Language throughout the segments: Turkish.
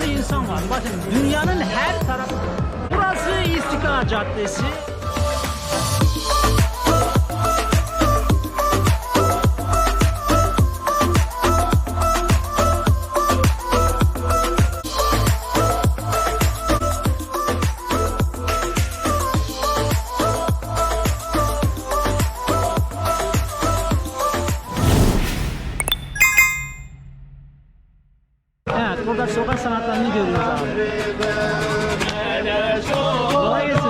türlü insan var. Bakın dünyanın her tarafı. Burası İstiklal Caddesi. Evet, burada sokak sanatlarını görüyoruz abi. Kolay gelsin.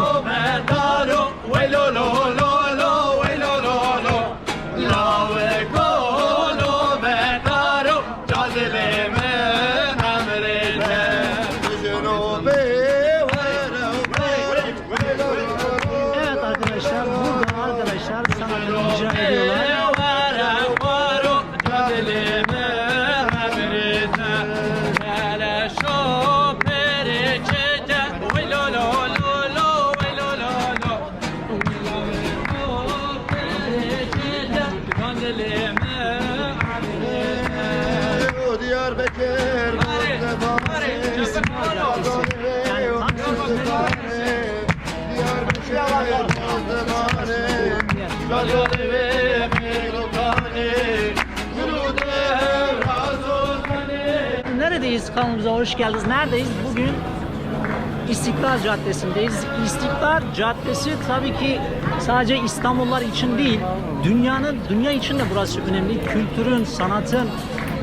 Neredeyiz kanalımıza hoş geldiniz. Neredeyiz? Bugün İstiklal Caddesi'ndeyiz. İstiklal Caddesi tabii ki sadece İstanbullular için değil, dünyanın dünya için de burası önemli. Kültürün, sanatın,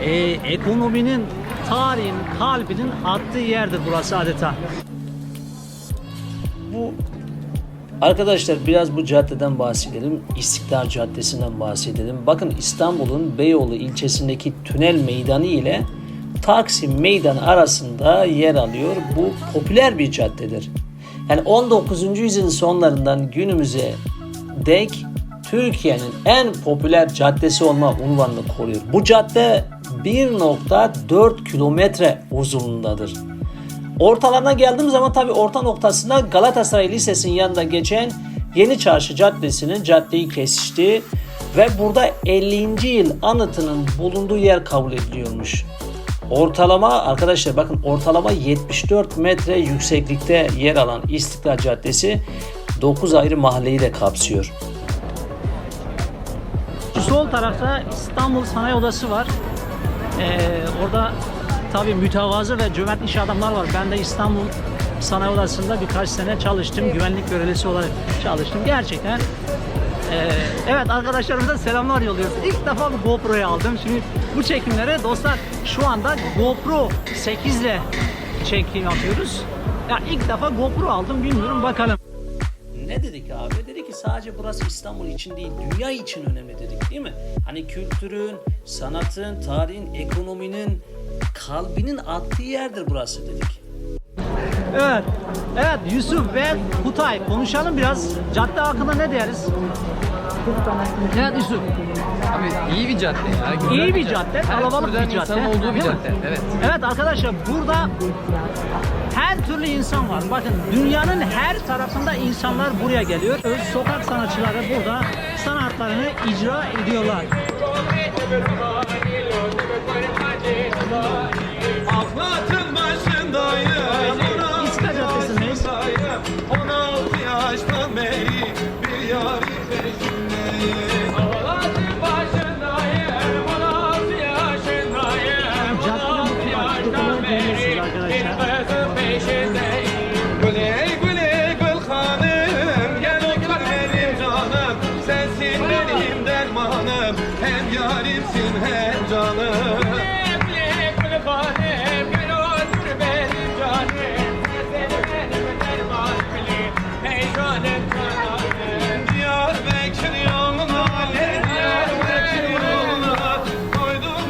e, ekonominin, tarihin, kalbinin attığı yerdir burası adeta. Bu Arkadaşlar biraz bu caddeden bahsedelim. İstiklal Caddesi'nden bahsedelim. Bakın İstanbul'un Beyoğlu ilçesindeki tünel meydanı ile Taksim Meydanı arasında yer alıyor. Bu popüler bir caddedir. Yani 19. yüzyılın sonlarından günümüze dek Türkiye'nin en popüler caddesi olma unvanını koruyor. Bu cadde 1.4 kilometre uzunluğundadır. Ortalarına geldiğim zaman tabii orta noktasında Galatasaray Lisesi'nin yanında geçen Yeni Çarşı Caddesi'nin caddeyi kesiştiği ve burada 50. yıl anıtının bulunduğu yer kabul ediliyormuş. Ortalama arkadaşlar bakın ortalama 74 metre yükseklikte yer alan İstiklal Caddesi 9 ayrı mahalleyi de kapsıyor. Şu sol tarafta İstanbul Sanayi Odası var. Ee, orada tabii mütevazı ve cömert iş adamlar var. Ben de İstanbul Sanayi Odası'nda birkaç sene çalıştım. Güvenlik görevlisi olarak çalıştım. Gerçekten ee, evet arkadaşlarımıza selamlar yolluyoruz. İlk defa bir GoPro'yu aldım. Şimdi bu çekimlere dostlar şu anda GoPro 8 ile çekim yapıyoruz. Ya ilk defa GoPro aldım bilmiyorum bakalım. Ne dedik abi? Dedi ki sadece burası İstanbul için değil, dünya için önemli dedik değil mi? Hani kültürün, sanatın, tarihin, ekonominin, kalbinin attığı yerdir burası dedik. Evet, evet Yusuf ve Kutay konuşalım biraz. Cadde hakkında ne deriz? Evet Yusuf. Abi iyi bir cadde ya. güzel İyi bir cadde, Her kalabalık bir cadde, insanın olduğu bir cadde. Evet. Evet arkadaşlar burada her türlü insan var. Bakın dünyanın her tarafında insanlar buraya geliyor. Öz sokak sanatçıları burada sanatlarını icra ediyorlar.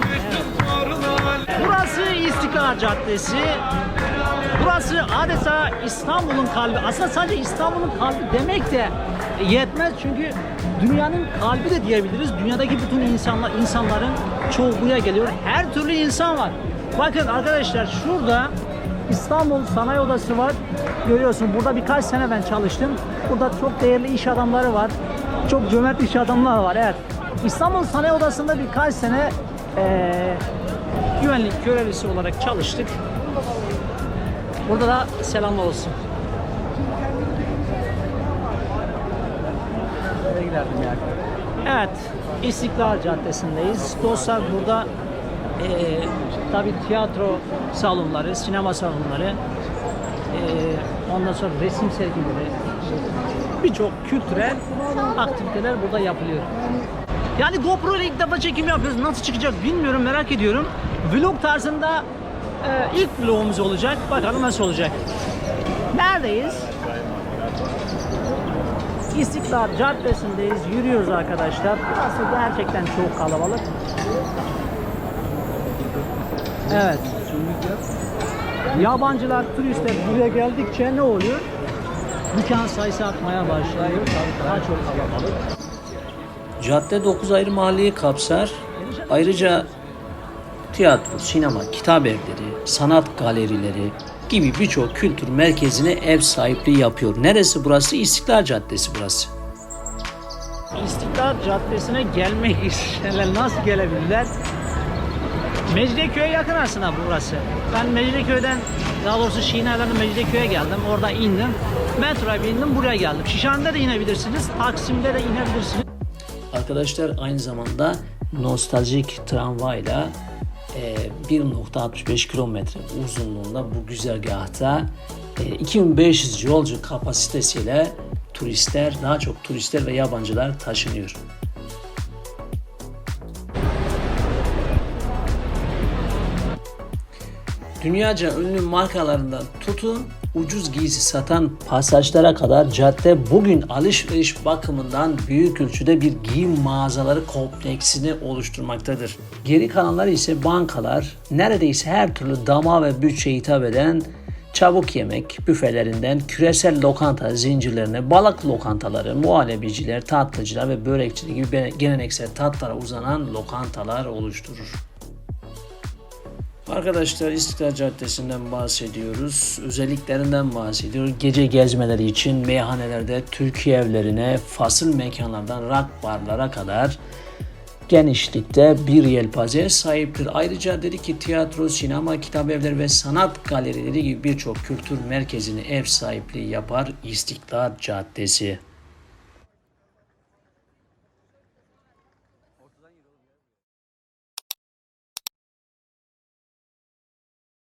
Düştüm soruna Burası İstiklal Caddesi. Burası adeta İstanbul'un kalbi. Aslında sadece İstanbul'un kalbi demek de yetmez çünkü dünyanın kalbi de diyebiliriz. Dünyadaki bütün insanlar insanların çoğu buraya geliyor. Her türlü insan var. Bakın arkadaşlar şurada İstanbul Sanayi Odası var. Görüyorsun burada birkaç sene ben çalıştım. Burada çok değerli iş adamları var. Çok cömert iş adamları var. Evet. İstanbul Sanayi Odası'nda birkaç sene eee güvenlik görevlisi olarak çalıştık. Burada da selam olsun. Giderdim ya? Evet, İstiklal Caddesi'ndeyiz. Dostlar burada eee tabi tiyatro salonları, sinema salonları, eee, ondan sonra resim sergileri, birçok kültürel aktiviteler burada yapılıyor. Yani GoPro ile ilk defa çekim yapıyoruz. Nasıl çıkacak bilmiyorum, merak ediyorum. Vlog tarzında eee, ilk vlogumuz olacak. Bakalım nasıl olacak. Neredeyiz? İstiklal Caddesi'ndeyiz. Yürüyoruz arkadaşlar. Burası gerçekten çok kalabalık. Evet. Yabancılar, turistler buraya geldikçe ne oluyor? Dükkan sayısı artmaya başlıyor. Daha çok kalabalık. Cadde 9 ayrı mahalleyi kapsar. Ayrıca tiyatro, sinema, kitap evleri, sanat galerileri gibi birçok kültür merkezine ev sahipliği yapıyor. Neresi burası? İstiklal Caddesi burası. İstiklal Caddesi'ne gelmek isteyenler nasıl gelebilirler? Mecidiyeköy'e yakın aslında burası. Ben Mecidiyeköy'den daha doğrusu Şineler'den Mecidiyeköy'e geldim. Orada indim. Metroya bindim buraya geldim. Şişhane'de de inebilirsiniz. Taksim'de de inebilirsiniz. Arkadaşlar aynı zamanda nostaljik tramvayla 1.65 kilometre uzunluğunda bu güzergahta e, 2500 yolcu kapasitesiyle turistler, daha çok turistler ve yabancılar taşınıyor. Dünyaca ünlü markalarından tutun ucuz giysi satan pasajlara kadar cadde bugün alışveriş bakımından büyük ölçüde bir giyim mağazaları kompleksini oluşturmaktadır. Geri kalanlar ise bankalar, neredeyse her türlü dama ve bütçeye hitap eden çabuk yemek büfelerinden küresel lokanta zincirlerine, balık lokantaları, muhallebiciler, tatlıcılar ve börekçiler gibi geleneksel tatlara uzanan lokantalar oluşturur. Arkadaşlar İstiklal Caddesi'nden bahsediyoruz. Özelliklerinden bahsediyoruz. Gece gezmeleri için meyhanelerde Türkiye evlerine, fasıl mekanlardan rock barlara kadar genişlikte bir yelpazeye sahiptir. Ayrıca dedi ki tiyatro, sinema, kitap evleri ve sanat galerileri gibi birçok kültür merkezini ev sahipliği yapar İstiklal Caddesi.